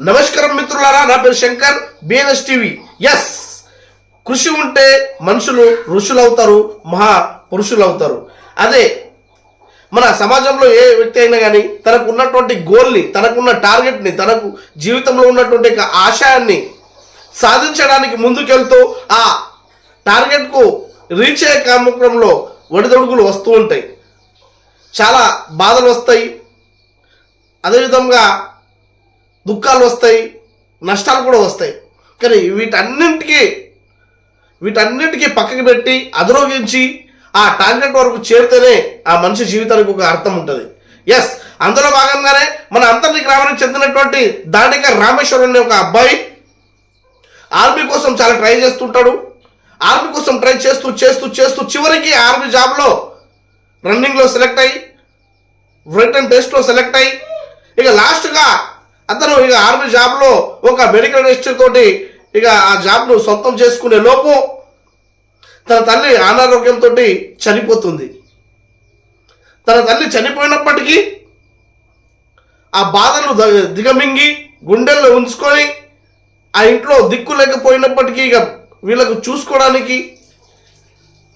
నమస్కారం మిత్రులారా నా పేరు శంకర్ బిఎన్ఎస్ టీవీ ఎస్ కృషి ఉంటే మనుషులు ఋషులు అవుతారు మహా పురుషులు అవుతారు అదే మన సమాజంలో ఏ వ్యక్తి అయినా కానీ తనకు ఉన్నటువంటి గోల్ని తనకున్న టార్గెట్ని తనకు జీవితంలో ఉన్నటువంటి ఆశయాన్ని సాధించడానికి ముందుకెళ్తూ ఆ టార్గెట్కు రీచ్ అయ్యే కార్యక్రమంలో ఒడిదొడుగులు వస్తూ ఉంటాయి. చాలా బాధలు వస్తాయి. అదేవిధంగా దుఃఖాలు వస్తాయి నష్టాలు కూడా వస్తాయి. కానీ వీటన్నింటికి వీటన్నిటికీ పక్కకి పెట్టి అధిరోగించి ఆ టార్గెట్ వరకు చేరితేనే ఆ మనిషి జీవితానికి ఒక అర్థం ఉంటుంది. ఎస్ అందులో భాగంగానే మన అంతర్ని గ్రామానికి చెందినటువంటి దాండిక రామేశ్వరం అనే ఒక అబ్బాయి ఆర్మీ కోసం చాలా ట్రై చేస్తుంటాడు. ఆర్మీ కోసం ట్రై చేస్తూ చేస్తూ చేస్తూ చివరికి ఆర్మీ జాబ్లో రన్నింగ్లో సెలెక్ట్ అయ్యి రిటర్న్ టెస్ట్లో సెలెక్ట్ అయ్యి ఇక లాస్ట్గా అతను ఇక ఆర్మీ జాబ్లో ఒక మెడికల్ రిజిస్టర్ తోటి ఇక ఆ జాబ్ను సొంతం చేసుకునే లోపు తన తల్లి అనారోగ్యంతో చనిపోతుంది. తన తల్లి చనిపోయినప్పటికీ ఆ బాధను దిగమింగి గుండెల్లో ఉంచుకొని ఆ ఇంట్లో దిక్కు లేకపోయినప్పటికీ ఇక వీళ్ళకు చూసుకోవడానికి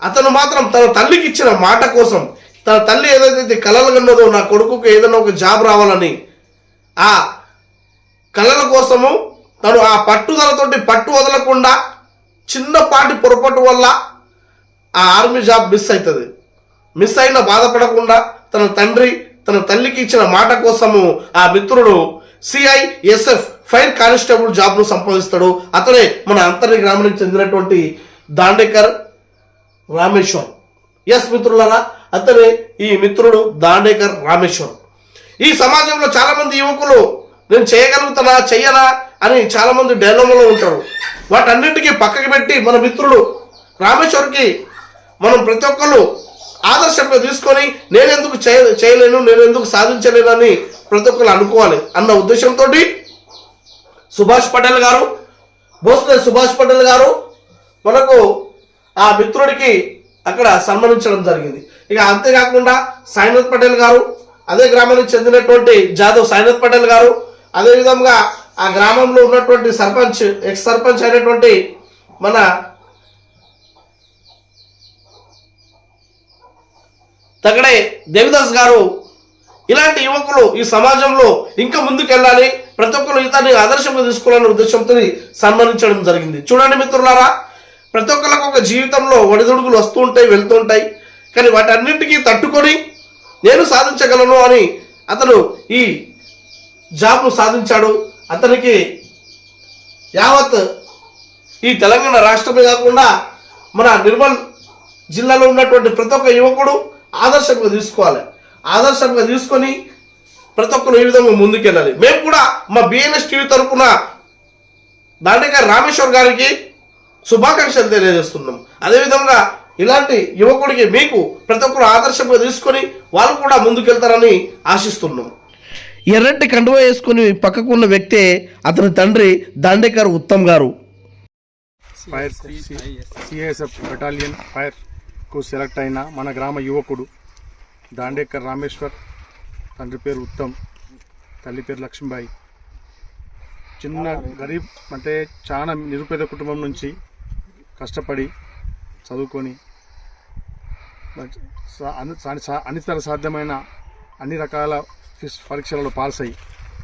అతను మాత్రం తన తల్లికి ఇచ్చిన మాట కోసం తన తల్లి ఏదైతే కలలు కన్నదో నా కొడుకుకు ఏదైనా ఒక జాబ్ రావాలని ఆ కళల కోసము తను ఆ పట్టుదలతోటి పట్టు వదలకుండా చిన్నపాటి పొరపాటు వల్ల ఆ ఆర్మీ జాబ్ మిస్ అవుతుంది మిస్ అయినా బాధపడకుండా తన తండ్రి తన తల్లికి ఇచ్చిన మాట కోసము ఆ మిత్రుడు సిఐఎస్ఎఫ్ ఫైర్ కానిస్టేబుల్ జాబ్ను సంపాదిస్తాడు. అతడే మన అంతర్ని గ్రామానికి చెందినటువంటి దాండేకర్ రామేశ్వర్. ఎస్ మిత్రులరా అతనే ఈ మిత్రుడు దాండేకర్ రామేశ్వర్. ఈ సమాజంలో చాలామంది యువకులు నేను చేయగలుగుతానా చెయ్యనా అని చాలామంది డైలమలో ఉంటారు. వాటన్నిటికీ పక్కకి పెట్టి మన మిత్రుడు రామేశ్వర్కి మనం ప్రతి ఒక్కరు ఆదర్శంగా తీసుకొని నేను ఎందుకు చేయ చేయలేను నేను ఎందుకు సాధించలేనని ప్రతి ఒక్కరు అనుకోవాలి అన్న ఉద్దేశంతో సుభాష్ పటేల్ గారు భోస్లే సుభాష్ పటేల్ గారు మనకు ఆ మిత్రుడికి అక్కడ సన్మానించడం జరిగింది. ఇక అంతేకాకుండా సాయినాథ్ పటేల్ గారు అదే గ్రామానికి చెందినటువంటి జాదవ్ సాయినాథ్ పటేల్ గారు అదే విధంగా ఆ గ్రామంలో ఉన్నటువంటి సర్పంచ్ ఎక్స్ సర్పంచ్ అయినటువంటి మన తగడే దేవిదాస్ గారు ఇలాంటి యువకులు ఈ సమాజంలో ఇంకా ముందుకెళ్ళాలి ప్రతి ఒక్కరు ఇతన్ని ఆదర్శంగా తీసుకోవాలనే ఉద్దేశంతో సన్మానించడం జరిగింది. చూడండి మిత్రులారా ప్రతి ఒక్కరికి ఒక జీవితంలో ఒడిదుడుకులు వస్తూ ఉంటాయి వెళ్తూ ఉంటాయి కానీ వాటన్నింటికీ తట్టుకొని నేను సాధించగలను అని అతను ఈ జాబ్ను సాధించాడు. అతనికి యావత్ ఈ తెలంగాణ రాష్ట్రమే కాకుండా మన నిర్మల్ జిల్లాలో ఉన్నటువంటి ప్రతి ఒక్క యువకుడు ఆదర్శంగా తీసుకోవాలి. ఆదర్శంగా తీసుకొని ప్రతి ఒక్కరు ఈ విధంగా ముందుకెళ్ళాలి. మేము కూడా మా బిఎన్ఎస్ టీవీ తరఫున దాండిగా రామేశ్వర్ గారికి శుభాకాంక్షలు తెలియజేస్తున్నాం. అదేవిధంగా ఇలాంటి యువకుడికి మీకు ప్రతి ఒక్కరు ఆదర్శంగా తీసుకొని వాళ్ళు కూడా ముందుకెళ్తారని ఆశిస్తున్నాం. ఎర్రటి కండువ వేసుకుని పక్కకున్న వ్యక్తే అతని తండ్రి Dandekar Uttam garu. Fire CISF battalion ఫైర్కు select అయిన మన గ్రామ యువకుడు దాండేకర్ రామేశ్వర్ తండ్రి పేరు ఉత్తమ్ తల్లి పేరు లక్ష్మీబాయి. చిన్న గరీబ్ అంటే చాలా నిరుపేద కుటుంబం నుంచి కష్టపడి చదువుకొని మంచి- అన్ని సాధ్యమైన అన్ని రకాల పరీక్షలలో పాస్ అయి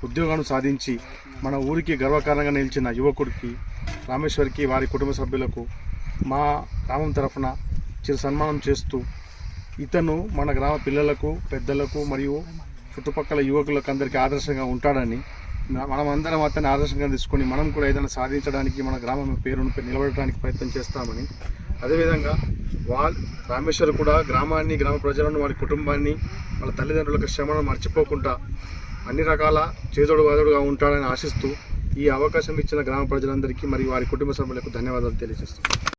ఉద్యోగాన్ని సాధించి మన ఊరికి గర్వకారణంగా నిలిచిన యువకుడికి రామేశ్వరికి వారి కుటుంబ సభ్యులకు మా గ్రామం తరఫున చిరు సన్మానం చేస్తూ ఇతను మన గ్రామ పిల్లలకు పెద్దలకు మరియు చుట్టుపక్కల యువకులకు అందరికీ ఆదర్శంగా ఉంటాడని మనం అందరం అతన్ని ఆదర్శంగా తీసుకొని మనం కూడా ఏదైనా సాధించడానికి మన గ్రామం పేరును నిలబడటానికి ప్రయత్నం చేస్తామని అదేవిధంగా వాళ్ళ రామేశ్వర్ కూడా గ్రామాన్ని గ్రామ ప్రజలను వారి కుటుంబాన్ని వాళ్ళ తల్లిదండ్రులకు శ్రమను మర్చిపోకుండా అన్ని రకాల చేదోడు వాదోడుగా ఉంటాడని ఆశిస్తూ ఈ అవకాశం ఇచ్చిన గ్రామ ప్రజలందరికీ మరియు వారి కుటుంబ సభ్యులకు ధన్యవాదాలు తెలియజేస్తున్నాను